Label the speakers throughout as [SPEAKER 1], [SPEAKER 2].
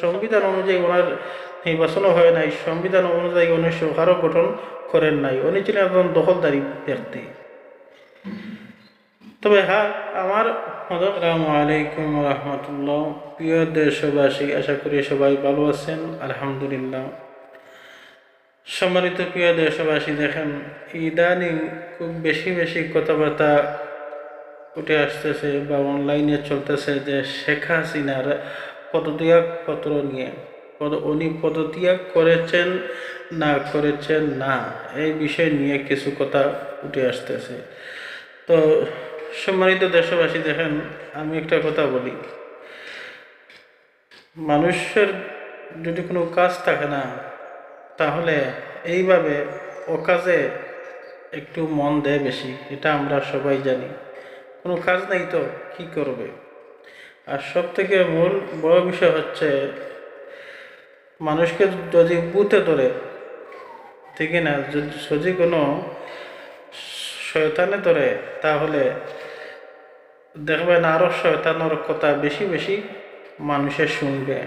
[SPEAKER 1] সংবিধান অনুযায়ী ওনার নির্বাচনও হয় নাই, সংবিধান অনুযায়ী উনি সরকারও গঠন করেন নাই। উনি ছিলেন একজন দখলদারি ব্যক্তি। তবে হ্যাঁ আমার আসসালামু আলাইকুম রহমতুল্লাহ। প্রিয় দেশবাসী, আশা করি সবাই ভালো আছেন, আলহামদুলিল্লাহ। সম্মানিত প্রিয় দেশবাসী, দেখেন, ইদানিং খুব বেশি বেশি কথাবার্তা উঠে আসতেছে বা অনলাইনে চলতেছে যে শেখ হাসিনার পদত্যাগ পত্র নিয়ে। উনি পদত্যাগ করেছেন না করেছেন না, এই বিষয় নিয়ে কিছু কথা উঠে আসতেছে। তো সম্মানিত দেশবাসী, দেখেন, আমি একটা কথা বলি। মানুষের যদি কোনো কাজ থাকে না, তাহলে এইভাবে অকাজে একটু মন দেয় বেশি, এটা আমরা সবাই জানি। কোনো কাজ নাই তো, কি করবে? আর সব থেকে মূল বড় বিষয় হচ্ছে, মানুষকে যদি বুতে ধরে ঠিক না? যদি যদি কোনো শয়তানে ধরে তাহলে দেখবেন আরও শয়তানোর কথা বেশি বেশি মানুষে শুনবে।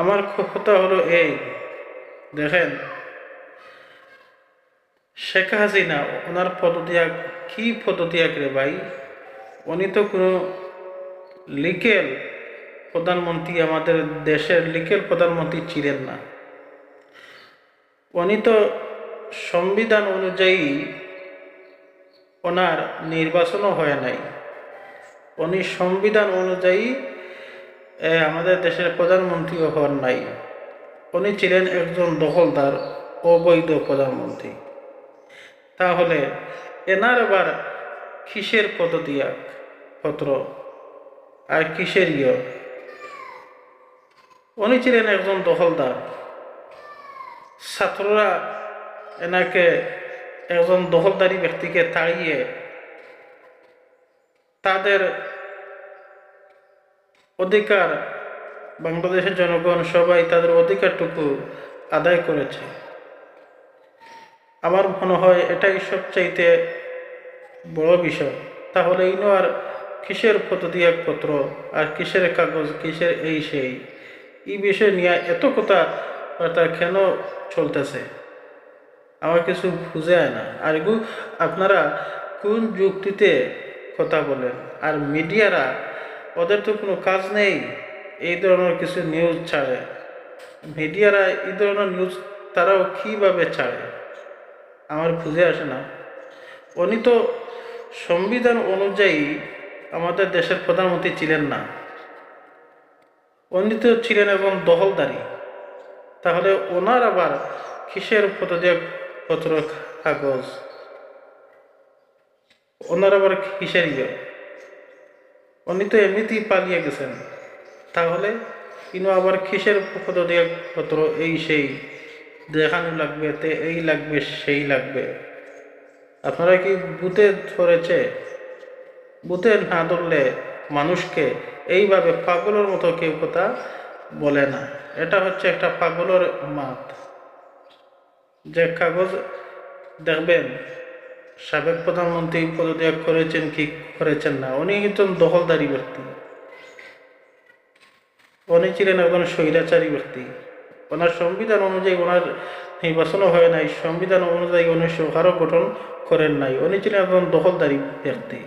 [SPEAKER 1] আমার কথা হলো এই, দেখেন, শেখ হাসিনা, ওনার পদত্যাগ, কী পদত্যাগ রে ভাই? উনি তো কোনো লিকেল প্রধানমন্ত্রী আমাদের দেশের লিকেল প্রধানমন্ত্রী ছিলেন না। উনি তো সংবিধান অনুযায়ী ওনার নির্বাচনও হয় নাই। উনি সংবিধান অনুযায়ী আমাদের দেশের প্রধানমন্ত্রীও হন নাই। উনি ছিলেন একজন দখলদার, অবৈধ প্রধানমন্ত্রী। তাহলে এনার আবার কিসের পদত্যাগ পত্র? আর কিসের ইয়? উনি ছিলেন একজন দখলদার। ছাত্ররা এনাকে একজন দখলদারি ব্যক্তিকে তাড়িয়ে তাদের অধিকার বাংলাদেশের জনগণ সবাই তাদের অধিকারটুকু আদায় করেছে। আমার মনে হয় এটাই সবচাইতে বড় বিষয়। তাহলে ইনো আর কিসের পদত্যাগ পত্র আর কিসের কাগজ, কিসের এই সেই? এই বিষয় নিয়ে এত কথা তার কেন চলতেছে? আমার কিছু বুঝে না। আর এগু আপনারা কোন যুক্তিতে কথা বলেন? আর মিডিয়ারা, ওদের তো কোনো কাজ নেই এই ধরনের কিছু নিউজ ছাড়ে। মিডিয়ারা এই ধরনের নিউজ তারাও কীভাবে ছাড়ে? আমার বুঝে আসে না। উনি তো সংবিধান অনুযায়ী আমাদের দেশের প্রধানমন্ত্রী ছিলেন না। উনি তো ছিলেন এবং দখলদারি। তাহলে ওনার আবার কিসের পদত্যাগ পত্র, কাগজ? ওনার আবার কিসের ইয়ে? উনি তো এমনিতেই পালিয়ে গেছেন। তাহলে ইনো আবার কিসের পদত্যাগ পত্র? এই সেই, দেখানো লাগবে, তে এই লাগবে, সেই লাগবে। আপনারা কি বুথে ধরেছে? বুথে না ধরলে মানুষকে এইভাবে পাগলের মতো কেউ কথা বলে না। এটা হচ্ছে একটা পাগলের মাত। যে কাগজ দেখবেন, সাবেক প্রধানমন্ত্রী পদত্যাগ করেছেন কি করেছেন না, উনি একজন দখলদারি ব্যক্তি। উনি ছিলেন একজন স্বৈরাচারী ব্যক্তি। ওনার সংবিধান অনুযায়ী ওনার নির্বাচনও হয় নাই, সংবিধান অনুযায়ী উনি সরকারও গঠন করেন নাই। উনি ছিলেন একজন দখলদারি ব্যক্তি।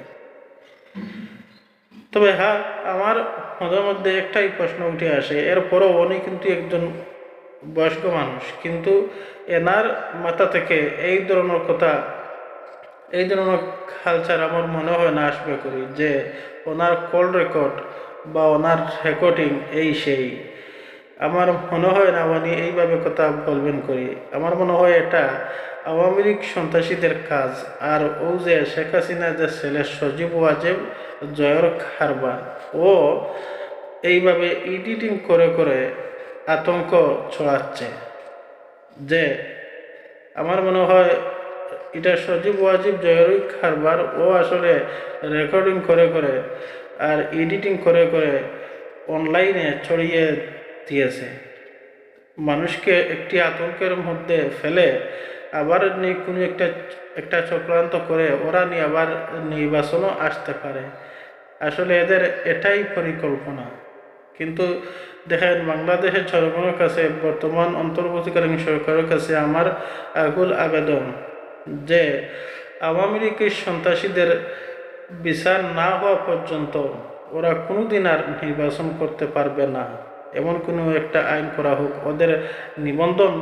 [SPEAKER 1] তবে হ্যাঁ আমার মনের মধ্যে একটাই প্রশ্ন উঠে আসে, এরপরও উনি কিন্তু একজন বয়স্ক মানুষ, কিন্তু এনার মাথা থেকে এই ধরনের কথা, এই ধরনের কালচার আমার মনে হয় না আসবে করি, যে ওনার কল রেকর্ড বা ওনার রেকর্ডিং এই সেই। আমার মনে হয় না উনি এইভাবে কথা বলবেন করি। আমার মনে হয় এটা আওয়ামী লীগ সন্ত্রাসীদের কাজ। আর ও যে শেখ হাসিনা যে ছেলে সজীব ওয়াজেব, জয়ের খারবার ও এইভাবে এডিটিং করে করে আতঙ্ক ছড়াচ্ছে যে আমার মনে হয় এটা সজীব ওয়াজিব জয়েরই খারবার ও আসলে রেকর্ডিং করে করে আর এডিটিং করে করে অনলাইনে ছড়িয়ে দিয়েছে মানুষকে একটি আতঙ্কের মধ্যে ফেলে আবার কোনো একটা একটা চক্রান্ত করে ওরা নিয়ে আবার নির্বাচনও আসতে পারে। আসলে এদের এটাই পরিকল্পনা। কিন্তু দেখেন, বাংলাদেশের জনগণের কাছে, বর্তমান অন্তর্বর্তীকালীন সরকারের কাছে আমার আগুল আবেদন যে আওয়ামী লীগের সন্ত্রাসীদের বিচার না হওয়া পর্যন্ত ওরা কোনোদিন আর নির্বাচন করতে পারবে না। এমন কোনো একটা আইন করা হোক, ওদের নিবন্ধন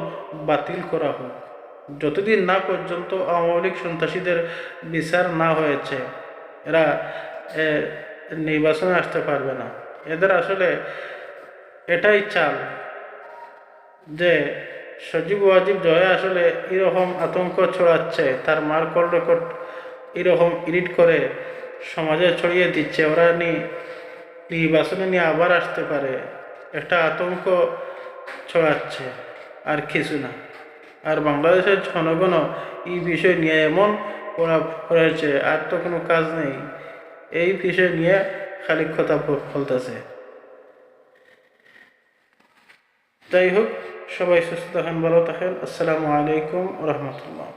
[SPEAKER 1] বাতিল করা হোক। যতদিন না পর্যন্ত আওয়ামী লীগ সন্ত্রাসীদের বিচার না হয়েছে, এরা নির্বাচনে আসতে পারবে না। এদের আসলে এটাই চাল যে সজীব ওয়াজিব জয় আসলে এরকম আতঙ্ক ছড়াচ্ছে, তার মার কল রেকর্ড এরকম এডিট করে সমাজে ছড়িয়ে দিচ্ছে, ওরা নির্বাচনে নিয়ে আবার আসতে পারে। একটা আতঙ্ক ছড়াচ্ছে, আর কিছু না। আর বাংলাদেশের জনগণও এই বিষয় নিয়ে এমন ওরা করেছে আর তো কোনো কাজ নেই। এই বিষয় নিয়ে খালি কথা বলতেছে। যাই হোক, সবাই সুস্থ থাকেন, ভালো থাকেন। আসসালামু আলাইকুম রহমতুল্লাহ।